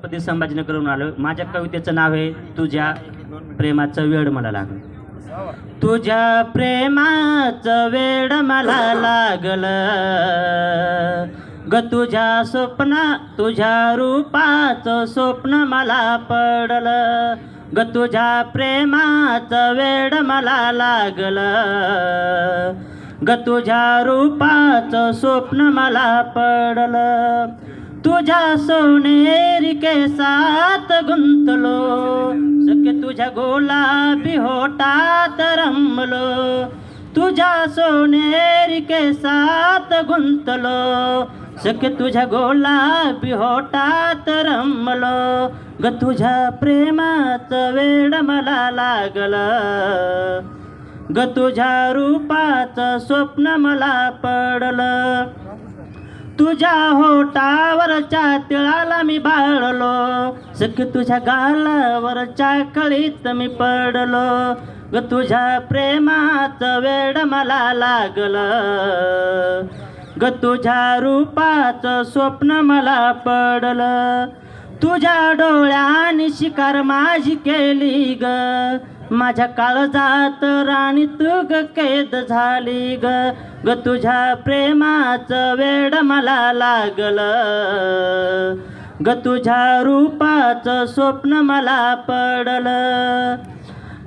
छत्रपती संभाजीनगरहून आलो. माझ्या कवितेचं नाव आहे तुझ्या प्रेमाचं वेड मला लागलं. तुझ्या प्रेमाचं वेड मला लागलं. ग तुझ्या स्वप्न तुझ्या रूपाचं स्वप्न मला पडलं. ग तुझ्या प्रेमाचं वेड मला लागलं. ग तुझ्या रूपाचं स्वप्न मला पडलं. तुझ्या सोनेरी केसात गुंतलो सख्य तुझ्या गोलाबी होटात रमलो. तुझ्या सोनेरी केसात गुंतलो सख्य तुझ्या गोलाबी होटात रमलो. ग तुझ्या प्रेमाचं वेड मला लागलं. ग तुझ्या रूपाचं स्वप्न मला पडलं. तुझ्या होटावरच्या तिळाला मी बाळलो. सख्य तुझ्या गालावरच्या कळीत मी पडलो. ग तुझ्या प्रेमाचं वेड मला लागलं. ग तुझ्या रूपाचं स्वप्न मला पडलं. तुझ्या डोळ्यानी शिकार माझी केली ग. माझ्या काळजात राणी तू ग कैद झाली ग. ग तुझ्या प्रेमाचं वेड मला लागलं. ग तुझ्या रूपाचं स्वप्न मला पडलं.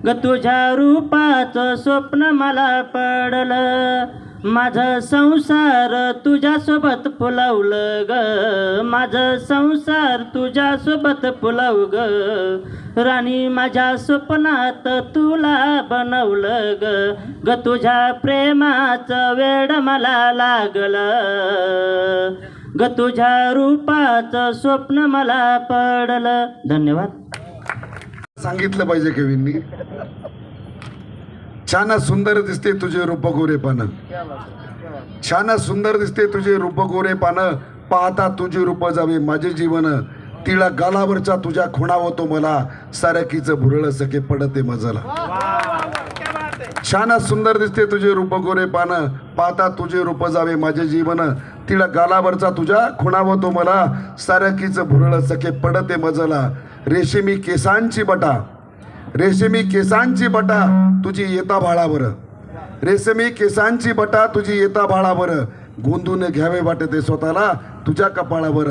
ग तुझ्या रूपाचं स्वप्न मला पडलं. माझं संसार तुझ्यासोबत फुलवलं ग. माझं संसार तुझ्यासोबत फुलव ग. राणी माझ्या स्वप्नात तुला बनवलं ग. ग तुझ्या प्रेमाचं वेड मला लागलं. ग तुझ्या रूपाचं स्वप्न मला पडलं. धन्यवाद. सांगितलं पाहिजे कवींनी छान सुंदर दिसते तुझे रूप गोरे पान. छान सुंदर दिसते तुझे रूप गोरे पान. पाहता तुझे रूप जावे माझे जीवन. तिला गालावरचा तुझ्या खुणा होतो मला. सारखीचं भुरळ सखे पडते मजला छान सुंदर दिसते तुझे रूप गोरे पान. पाहता तुझे रूप जावे माझे जीवन. तिला गालावरचा तुझ्या खुणा होतो मला. सारखीचं भुरळ सखे पडते मजला रेशमी केसांची बटा. रेशमी केसांची बटा तुझी येता भाळावर रेशमी केसांची बटा तुझी येता भाळावर गोंदून घ्यावे वाटते स्वतःला तुझ्या कपाळा कपाळावर.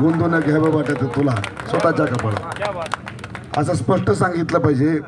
गोंदून घ्यावे वाटते तुला स्वतःच्या कपाळा असं स्पष्ट सांगितलं पाहिजे.